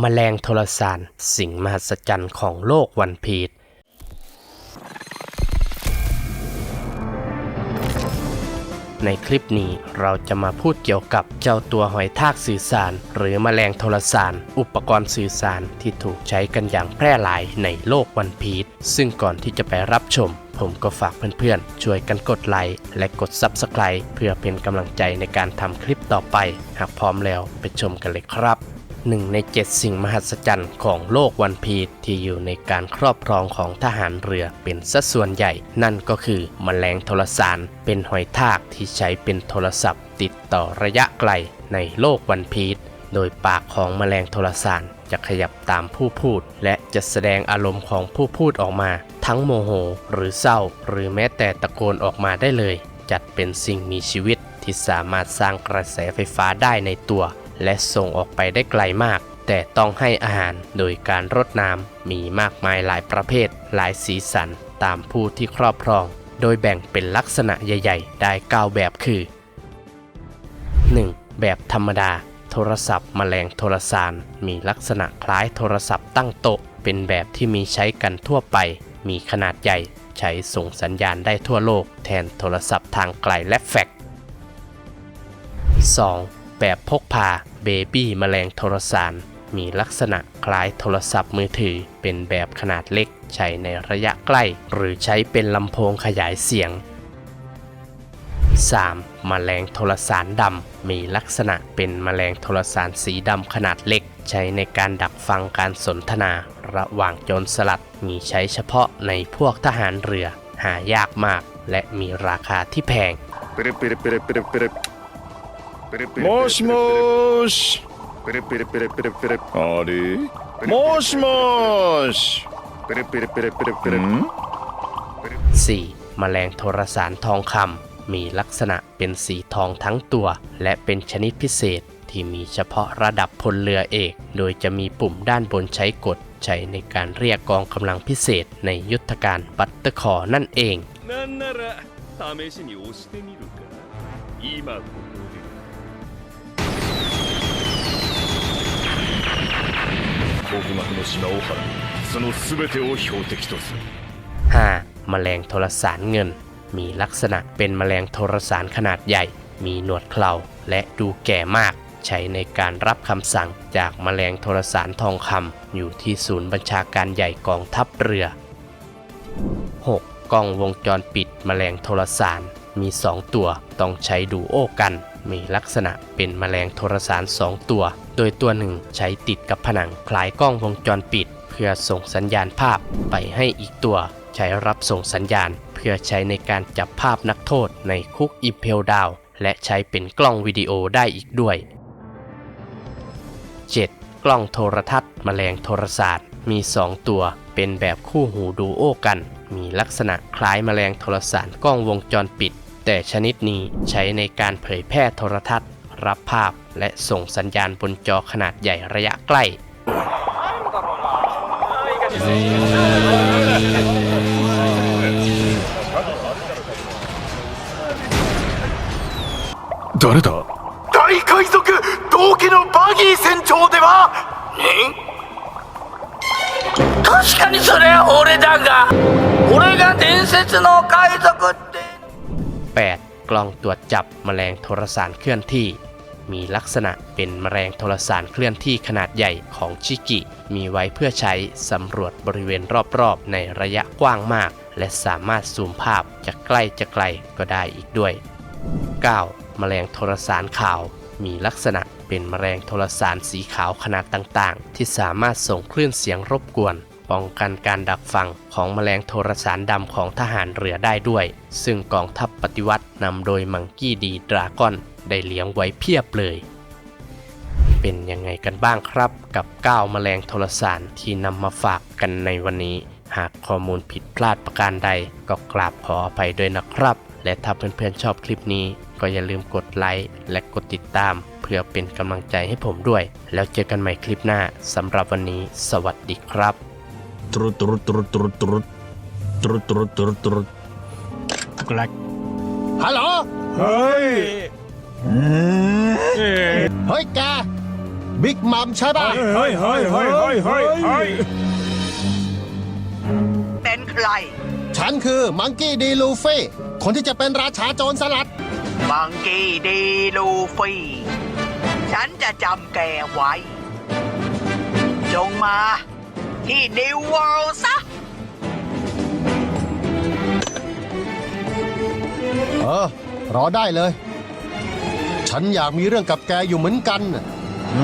แมลงโทรสาร สิ่งมหัศจรรย์ของโลกวันพีชในคลิปนี้เราจะมาพูดเกี่ยวกับเจ้าตัวหอยทากสื่อสาร หรือแมลงโทรสาร อุปกรณ์สื่อสารที่ถูกใช้กันอย่างแพร่หลายในโลกวันพีชซึ่งก่อนที่จะไปรับชม ผมก็ฝากเพื่อนๆ ช่วยกันกดไลค์และกด Subscribe เพื่อเป็นกำลังใจในการทำคลิปต่อไป หากพร้อมแล้วไปชมกันเลยครับ หนึ่งในเจ็ดสิ่งมหัศจรรย์ของโลกวันพีชที่อยู่ในการครอบครองของทหารเรือเป็นสัดส่วนใหญ่ นั่นก็คือมแมลงโทรสาร เป็นหอยทากที่ใช้เป็นโทรศัพท์ ติดต่อระยะไกลในโลกวันพีชโดยปากของมแมลงโทรสารจะขยับตามผู้พูด และจะแสดงอารมณ์ของผู้พูดออกมา ทั้งโมโห หรือเศร้า หรือแม้แต่ตะโกนออกมาได้เลย จัดเป็นสิ่งมีชีวิตที่สามารถสร้างกระแสไฟฟ้าได้ในตัว และส่งออกไปได้ไกลมาก แต่ต้องให้อาหารโดยการรดน้ำมีมากมายหลายประเภท หลายสีสันตามผู้ที่ครอบครอง โดยแบ่งเป็นลักษณะใหญ่ ๆ ได้ 9 แบบคือ 1. แบบธรรมดา โทรศัพท์แมลงโทรสาร มีลักษณะคล้ายโทรศัพท์ตั้งโต๊ะ เป็นแบบที่มีใช้กันทั่วไป มีขนาดใหญ่ ใช้ส่งสัญญาณได้ทั่วโลก แทนโทรศัพท์ทางไกลและแฟกซ์ 2. แบบพกพาเบบี้แมลงโทรสาร มีลักษณะคล้ายโทรศัพท์มือถือ เป็นแบบขนาดเล็ก ใช้ในระยะใกล้ หรือใช้เป็นลำโพงขยายเสียง 3. แมลงโทรสารดำ มีลักษณะเป็นแมลงโทรสารสีดำขนาดเล็ก ใช้ในการดักฟังการสนทนา ระหว่างโจรสลัด มีใช้เฉพาะในพวกทหารเรือ หายากมาก และมีราคาที่แพง もしもーしプルプルプルプルプルあれもしもーしプルプルプルプルプルん 4. แมลงโทรสารทองคำ มีลักษณะเป็นสีทองทั้งตัว และเป็นชนิดพิเศษที่มีเฉพาะระดับพลเรือเอก โดยจะมีปุ่มด้านบนใช้กด ใช้ในการเรียกกองกำลังพิเศษในยุทธการบัตเตอร์คอร์นั่นเอง なんなら試しに押してみるか今ここで 国学の島を払いその全てを標的とする 5. แมลงโทรสารเงิน มีลักษณะเป็นแมลงโทรสารขนาดใหญ่ มีหนวดเคราและดูแก่มาก ใช้ในการรับคำสั่งจากแมลงโทรสารทองคำอยู่ที่ศูนย์บัญชาการใหญ่กองทัพเรือ 6. กล้องวงจรปิดแมลงโทรสาร มี 2 ตัวต้องใช้ดูโอกัน มีลักษณะเป็นแมลงโทรสาร 2 ตัว โดยตัวหนึ่งใช้ติดกับผนังคล้ายกล้องวงจรปิด เพื่อส่งสัญญาณภาพไปให้อีกตัว ใช้รับส่งสัญญาณ เพื่อใช้ในการจับภาพนักโทษในคุกอิมเพลดาวและใช้เป็นกล้องวิดีโอได้อีกด้วย 7. กล้องโทรทัศน์แมลงโทรศาสตร์มี 2 ตัว เป็นแบบคู่หูดูโอกัน มีลักษณะคล้ายแมลงโทรสารกล้องวงจรปิด แต่ชนิดนี้ใช้ในการเผยแพร่โทรทัศน์ รับภาพและส่งสัญญาณบนจอขนาดใหญ่ระยะใกล้ 誰だ大海賊道家のバギー船長では確かにそれは俺だが俺が伝説の海賊って 8. กล้องตรวจจับแมลงโทรสารเคลื่อนที่ มีลักษณะเป็นแมลงโทรสารเคลื่อนที่ขนาดใหญ่ของชิกิ มีไว้เพื่อใช้สำรวจบริเวณรอบๆ ในระยะกว้างมาก และสามารถซูมภาพจากใกล้จะไกลก็ได้อีกด้วย 9. แมลงโทรสารขาว มีลักษณะเป็นแมลงโทรสารสีขาวขนาดต่างๆ ที่สามารถส่งคลื่นเสียงรบกวน ป้องกันการดักฟังของแมลงโทรสารดำของทหารเรือได้ด้วย ซึ่งกองทัพปฏิวัตินำโดยมังกี้ดีดราก้อนได้เลี้ยงไว้เพียบเลย เป็นยังไงกันบ้างครับกับ 9 แมลงโทรสารที่นำมาฝากกันในวันนี้ หากข้อมูลผิดพลาดประการใด ก็กราบขออภัยด้วยนะครับ และถ้าเพื่อนๆชอบคลิปนี้ ก็อย่าลืมกดไลค์และกดติดตามเพื่อเป็นกำลังใจให้ผมด้วย แล้วเจอกันใหม่คลิปหน้าสำหรับวันนี้ สวัสดีครับ ตรุดตรุดตรุดตรุดตรุดตรุดตรุดตรุดตรุดกลักฮัลโหล เฮ้ย เฮ้ยแกบิ๊กมัมใช่ป่ะ เฮ้เฮ้ยเฮ้ยเฮ้ยเฮ้ยเฮ้ยเป็นใคร ฉันคือมังกี้ดีลูฟี่คนที่จะเป็นราชาโจรสลัด มังกี้ดีลูฟี่ ฉันจะจำแกไว้ จงมา ที่นิวเวิลด์ซะ เออ รอได้เลย ฉันอยากมีเรื่องกับแกอยู่เหมือนกันน่ะเ